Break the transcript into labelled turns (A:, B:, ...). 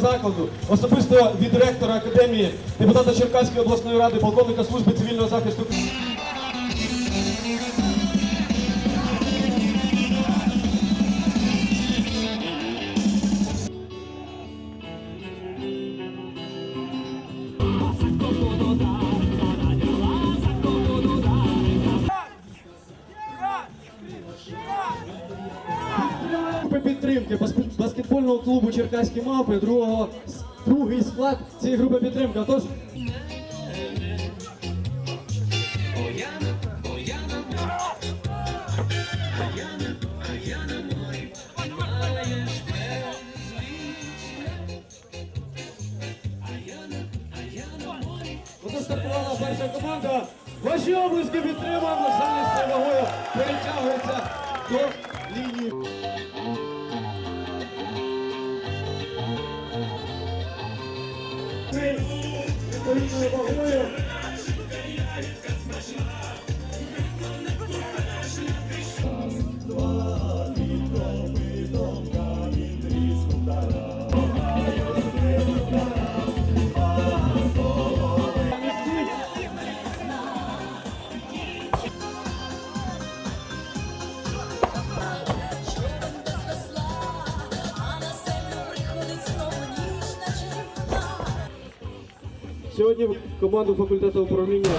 A: Закладу, особисто від ректора академії, депутата Черкаської обласної ради, полковника служби цивільного захисту. Групи підтримки баскетбольного клубу Черкаські мавпи, другого, другий склад цієї групи підтримки. Тож стартувала перша команда. Ваші облиски підтримуємо. Залі з вагою перетягується до лінії.
B: Mẹ bầu.
A: Сьогодні команду факультету управління